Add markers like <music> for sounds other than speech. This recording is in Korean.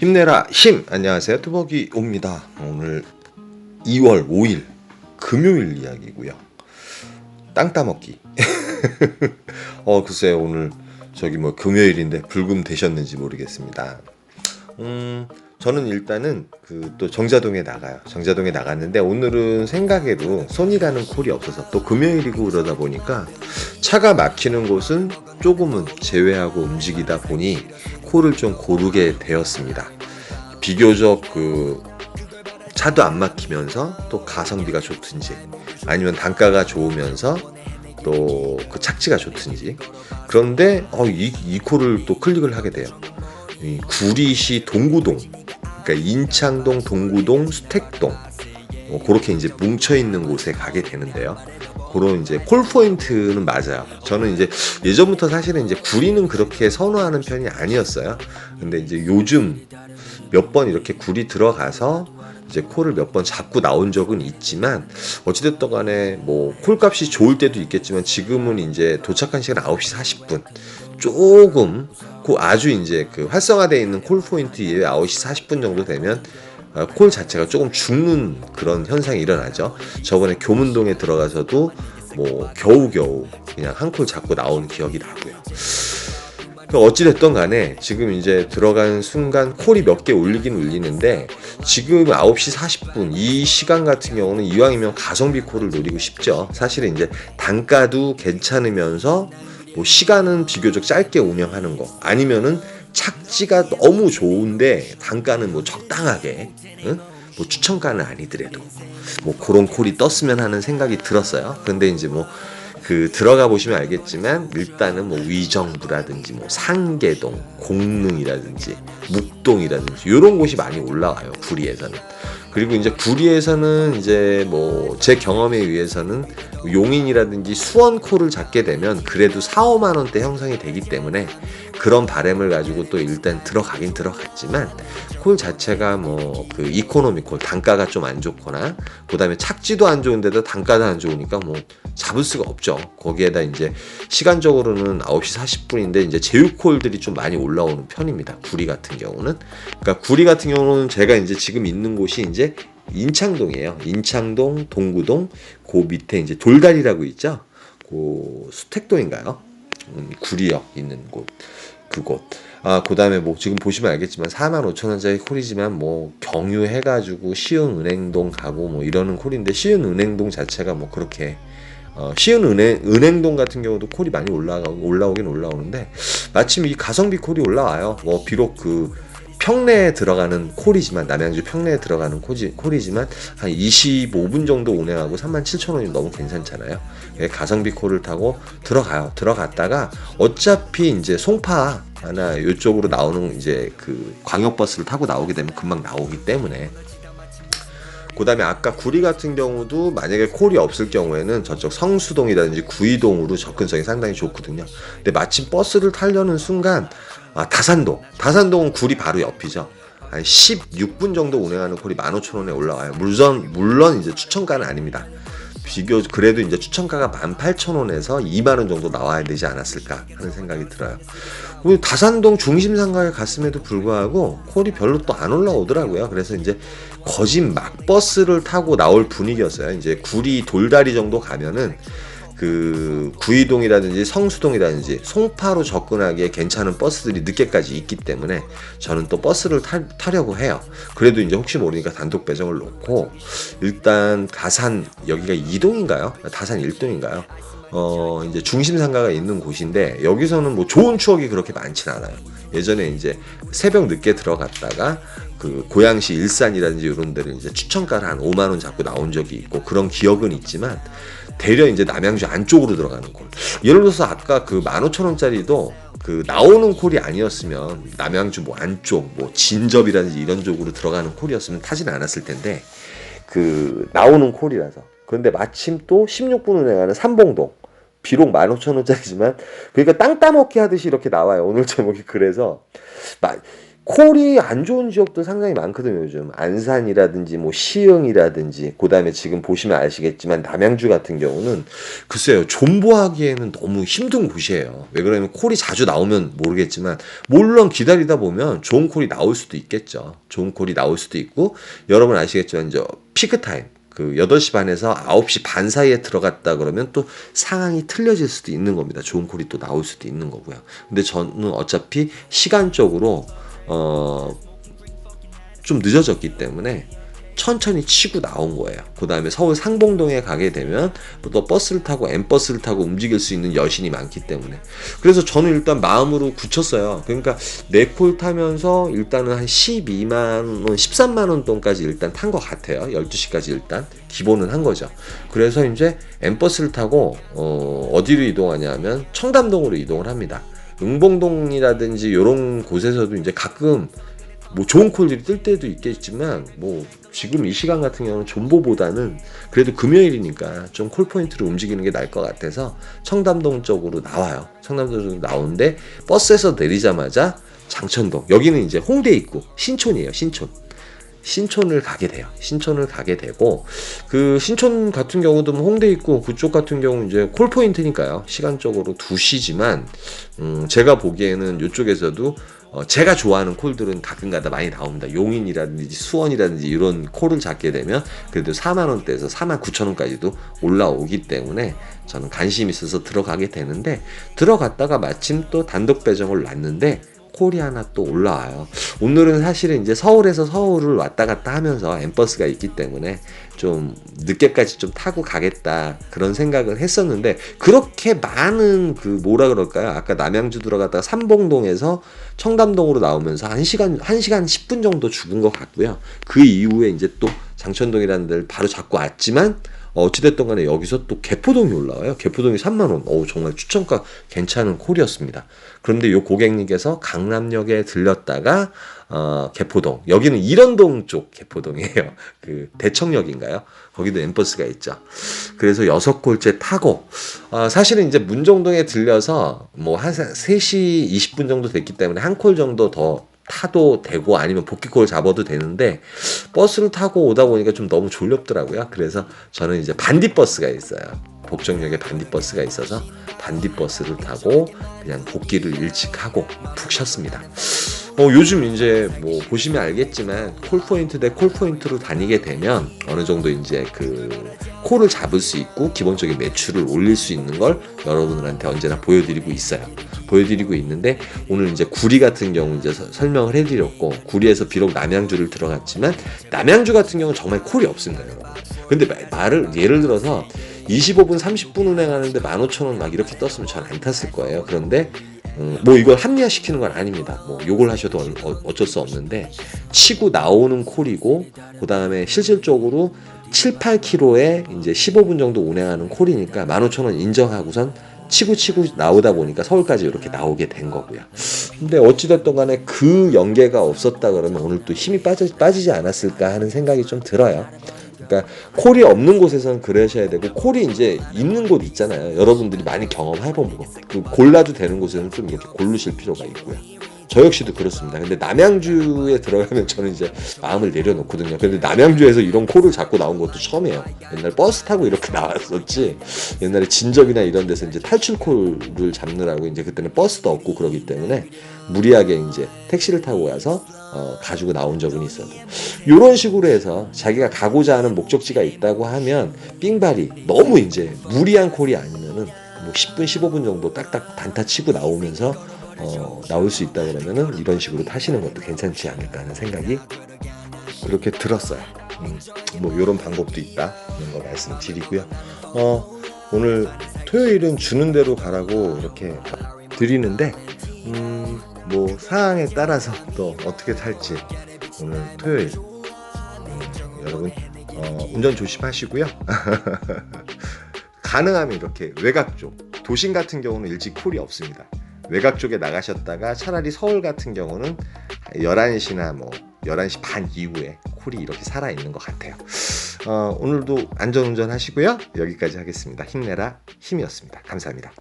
힘내라. 힘. 안녕하세요. 투벅이 옵니다. 오늘 2월 5일 금요일 이야기고요. 땅 따먹기. <laughs> 어 글쎄 오늘 저기 뭐 금요일인데 불금 되셨는지 모르겠습니다. 음 저는 일단은 그 또 정자동에 나가요. 정자동에 나갔는데 오늘은 생각에도 손이 가는 콜이 없어서 또 금요일이고 그러다 보니까 차가 막히는 곳은 조금은 제외하고 움직이다 보니 콜을 좀 고르게 되었습니다. 비교적 그 차도 안 막히면서 또 가성비가 좋든지 아니면 단가가 좋으면서 또 그 착지가 좋든지 그런데 어, 이, 이 콜을 또 클릭을 하게 돼요. 이 구리시 동구동 그러니까 인창동 동구동 수택동 어, 그렇게 이제 뭉쳐 있는 곳에 가게 되는데요. 그런 이제 콜 포인트는 맞아요. 저는 이제 예전부터 사실은 이제 구리는 그렇게 선호하는 편이 아니었어요. 근데 이제 요즘 몇 번 이렇게 구리 들어가서 이제 콜을 몇 번 잡고 나온 적은 있지만 어찌됐든 간에 뭐 콜값이 좋을 때도 있겠지만 지금은 이제 도착한 시간 9시 40분 조금 그 아주 이제 그 활성화되어 있는 콜 포인트 이외에 9시 40분 정도 되면 어, 콜 자체가 조금 죽는 그런 현상이 일어나죠. 저번에 교문동에 들어가서도 뭐 겨우겨우 그냥 한 콜 잡고 나온 기억이 나고요. 그 어찌됐던 간에 지금 이제 들어간 순간 콜이 몇 개 울리긴 울리는데 지금 9시 40분 이 시간 같은 경우는 이왕이면 가성비 콜을 노리고 싶죠. 사실은 이제 단가도 괜찮으면서 뭐 시간은 비교적 짧게 운영하는 거 아니면은 착지가 너무 좋은데 단가는 뭐 적당하게 응? 뭐 추천가는 아니더라도 뭐 그런 콜이 떴으면 하는 생각이 들었어요. 근데 이제 뭐 그 들어가 보시면 알겠지만 일단은 뭐 위정부라든지 뭐 상계동, 공릉이라든지 묵동이라든지 이런 곳이 많이 올라와요 구리에서는. 그리고 이제 구리에서는 이제 뭐 제 경험에 의해서는 용인이라든지 수원코를 잡게 되면 그래도 4, 5만 원대 형성이 되기 때문에 그런 바램을 가지고 또 일단 들어가긴 들어갔지만 콜 자체가 뭐 그 이코노미 콜 단가가 좀 안 좋거나 그다음에 착지도 안 좋은데도 단가도 안 좋으니까 뭐 잡을 수가 없죠. 거기에다 이제 시간적으로는 9시 40분인데 이제 제휴콜들이 좀 많이 올라오는 편입니다. 구리 같은 경우는 그러니까 구리 같은 경우는 제가 이제 지금 있는 곳이 이제 인창동이에요. 인창동, 동구동, 그 밑에 이제 돌다리라고 있죠. 그 수택동인가요? 음, 구리역 있는 곳. 그곳. 아, 그 다음에 뭐 지금 보시면 알겠지만 4만 5천 원짜리 콜이지만 뭐 경유해가지고 시흥은행동 가고 뭐 이러는 콜인데 시흥은행동 자체가 뭐 그렇게 어, 시흥은행 은행동 같은 경우도 콜이 많이 올라가 올라오긴 올라오는데 마침 이 가성비 콜이 올라와요. 뭐 비록 그 평내에 들어가는 콜이지만 남양주 평내에 들어가는 콜이, 콜이지만 한 25분 정도 운행하고 3만 7천 원이 너무 괜찮잖아요. 예, 가성비 콜을 타고 들어가요. 들어갔다가 어차피 이제 송파 하나 이쪽으로 나오는 이제 그 광역버스를 타고 나오게 되면 금방 나오기 때문에 그 다음에 아까 구리 같은 경우도 만약에 콜이 없을 경우에는 저쪽 성수동이라든지 구이동으로 접근성이 상당히 좋거든요. 근데 마침 버스를 타려는 순간 아, 다산동. 다산동은 구리 바로 옆이죠. 한 16분 정도 운행하는 콜이 15,000원에 올라와요. 물론 물론 이제 추천가는 아닙니다. 비교 그래도 이제 추천가가 18,000원에서 2만 원 정도 나와야 되지 않았을까 하는 생각이 들어요. 그리고 다산동 중심 상가에 갔음에도 불구하고 콜이 별로 또 안 올라오더라고요. 그래서 이제 거짓 막버스를 타고 나올 분위기였어요. 이제 구리 돌다리 정도 가면은 그 구이동이라든지 성수동이라든지 송파로 접근하기에 괜찮은 버스들이 늦게까지 있기 때문에 저는 또 버스를 타, 타려고 해요. 그래도 이제 혹시 모르니까 단독 배정을 놓고 일단 다산 여기가 이동인가요? 다산 일동인가요? 어 이제 중심 상가가 있는 곳인데 여기서는 뭐 좋은 추억이 그렇게 많진 않아요. 예전에 이제 새벽 늦게 들어갔다가 그 고양시 일산이라든지 이런 데를 이제 추천가를 한 5만 원 잡고 나온 적이 있고 그런 기억은 있지만 대려 이제 남양주 안쪽으로 들어가는 콜. 예를 들어서 아까 그 15,000원짜리도 그 나오는 콜이 아니었으면 남양주 뭐 안쪽 뭐 진접이라든지 이런 쪽으로 들어가는 콜이었으면 타진 않았을 텐데 그 나오는 콜이라서 그런데 마침 또 16분 운행하는 삼봉동 비록 15,000원짜리지만 그러니까 땅 따먹기 하듯이 이렇게 나와요. 오늘 제목이 그래서 콜이 안 좋은 지역도 상당히 많거든요 요즘 안산이라든지 뭐 시흥이라든지 그다음에 지금 보시면 아시겠지만 남양주 같은 경우는 글쎄요 존버하기에는 너무 힘든 곳이에요 왜 그러냐면 콜이 자주 나오면 모르겠지만 물론 기다리다 보면 좋은 콜이 나올 수도 있겠죠 좋은 콜이 나올 수도 있고 여러분 아시겠지만 이제 피크 타임 그 8시 반에서 9시 반 사이에 들어갔다 그러면 또 상황이 틀려질 수도 있는 겁니다. 좋은 콜이 또 나올 수도 있는 거고요. 근데 저는 어차피 시간적으로 어, 좀 늦어졌기 때문에 천천히 치고 나온 거예요. 그 다음에 서울 상봉동에 가게 되면 또 버스를 타고 M버스를 타고 움직일 수 있는 여신이 많기 때문에. 그래서 저는 일단 마음으로 굳혔어요. 그러니까 네콜 타면서 일단은 한 12만원, 13만원 돈까지 일단 탄 것 같아요. 12시까지 일단. 기본은 한 거죠. 그래서 이제 M버스를 타고, 어, 어디로 이동하냐면 청담동으로 이동을 합니다. 응봉동이라든지 이런 곳에서도 이제 가끔 뭐 좋은 콜들이 뜰 때도 있겠지만 뭐 지금 이 시간 같은 경우는 존보보다는 그래도 금요일이니까 좀 콜 포인트로 움직이는 게 나을 것 같아서 청담동 쪽으로 나와요. 청담동 쪽으로 나오는데 버스에서 내리자마자 장천동 여기는 이제 홍대 입구 신촌이에요. 신촌. 신촌을 가게 돼요. 신촌을 가게 되고 그 신촌 같은 경우도 뭐 홍대 있고 그쪽 같은 경우 이제 콜 포인트니까요. 시간적으로 2시지만 음 제가 보기에는 이쪽에서도 어 제가 좋아하는 콜들은 가끔가다 많이 나옵니다. 용인이라든지 수원이라든지 이런 콜을 잡게 되면 그래도 4만 원대에서 4만 9천 원까지도 올라오기 때문에 저는 관심 있어서 들어가게 되는데 들어갔다가 마침 또 단독 배정을 놨는데 콜이 하나 또 올라와요. 오늘은 사실은 이제 서울에서 서울을 왔다 갔다 하면서 엠버스가 있기 때문에 좀 늦게까지 좀 타고 가겠다 그런 생각을 했었는데 그렇게 많은 그 뭐라 그럴까요? 아까 남양주 들어갔다가 삼봉동에서 청담동으로 나오면서 1시간 1시간 10분 정도 죽은 것 같고요. 그 이후에 이제 또 장천동이라는 데를 바로 잡고 왔지만 어찌됐든 간에 여기서 또 개포동이 올라와요. 개포동이 3만원. 어우, 정말 추천가 괜찮은 콜이었습니다. 그런데 요 고객님께서 강남역에 들렸다가, 어, 개포동. 여기는 일원동 쪽 개포동이에요. <laughs> 그, 대청역인가요? 거기도 엠버스가 있죠. 그래서 여섯 콜째 타고, 어, 사실은 이제 문정동에 들려서 뭐 한 3시 20분 정도 됐기 때문에 한 콜 정도 더 타도 되고 아니면 복귀콜 잡아도 되는데 버스를 타고 오다 보니까 좀 너무 졸렵더라고요. 그래서 저는 이제 반디버스가 있어요. 복정역에 반디버스가 있어서 반디버스를 타고 그냥 복귀를 일찍 하고 푹 쉬었습니다. 어, 요즘 이제 뭐 보시면 알겠지만 콜포인트 대 콜포인트로 다니게 되면 어느 정도 이제 그 콜을 잡을 수 있고 기본적인 매출을 올릴 수 있는 걸 여러분들한테 언제나 보여드리고 있어요. 보여드리고 있는데 오늘 이제 구리 같은 경우 이제 서, 설명을 해드렸고 구리에서 비록 남양주를 들어갔지만 남양주 같은 경우는 정말 콜이 없습니다, 여러분. 근데 말을 예를 들어서 25분 30분 운행하는데 15,000원 막 이렇게 떴으면 전 안 탔을 거예요. 그런데 음, 뭐 이걸 합리화시키는 건 아닙니다. 뭐 욕을 하셔도 어, 어쩔 수 없는데 치고 나오는 콜이고 그 다음에 실질적으로 7, 8km에 이제 15분 정도 운행하는 콜이니까 15,000원 인정하고선 치고 치고 나오다 보니까 서울까지 이렇게 나오게 된 거고요. 근데 어찌됐든 간에 그 연계가 없었다 그러면 오늘 또 힘이 빠지, 빠지지 않았을까 하는 생각이 좀 들어요. 그러니까 콜이 없는 곳에서는 그러셔야 되고 콜이 이제 있는 곳 있잖아요. 여러분들이 많이 경험해본 거. 그 골라도 되는 곳에는 좀 이렇게 고르실 필요가 있고요. 저 역시도 그렇습니다. 근데 남양주에 들어가면 저는 이제 마음을 내려놓거든요. 근데 남양주에서 이런 콜을 잡고 나온 것도 처음이에요. 옛날 버스 타고 이렇게 <laughs> 나왔었지. 옛날에 진적이나 이런 데서 이제 탈출 콜을 잡느라고 이제 그때는 버스도 없고 그러기 때문에 무리하게 이제 택시를 타고 가서 어, 가지고 나온 적은 있어도 이런 식으로 해서 자기가 가고자 하는 목적지가 있다고 하면 삥발이 너무 이제 무리한 콜이 아니면은 뭐 10분 15분 정도 딱딱 단타 치고 나오면서 어, 나올 수 있다 그러면은 이런 식으로 타시는 것도 괜찮지 않을까 하는 생각이 그렇게 들었어요. 음, 뭐 이런 방법도 있다 이런 거 말씀드리고요. 어, 오늘 토요일은 주는 대로 가라고 이렇게 드리는데 음, 뭐 상황에 따라서 또 어떻게 탈지 오늘 토요일 음, 여러분 어, 운전 조심하시고요. <laughs> 가능하면 이렇게 외곽 쪽 도심 같은 경우는 일찍 콜이 없습니다. 외곽 쪽에 나가셨다가 차라리 서울 같은 경우는 11시나 뭐 11시 반 이후에 콜이 이렇게 살아있는 것 같아요. 어, 오늘도 안전운전 하시고요. 여기까지 하겠습니다. 힘내라 힘이었습니다. 감사합니다.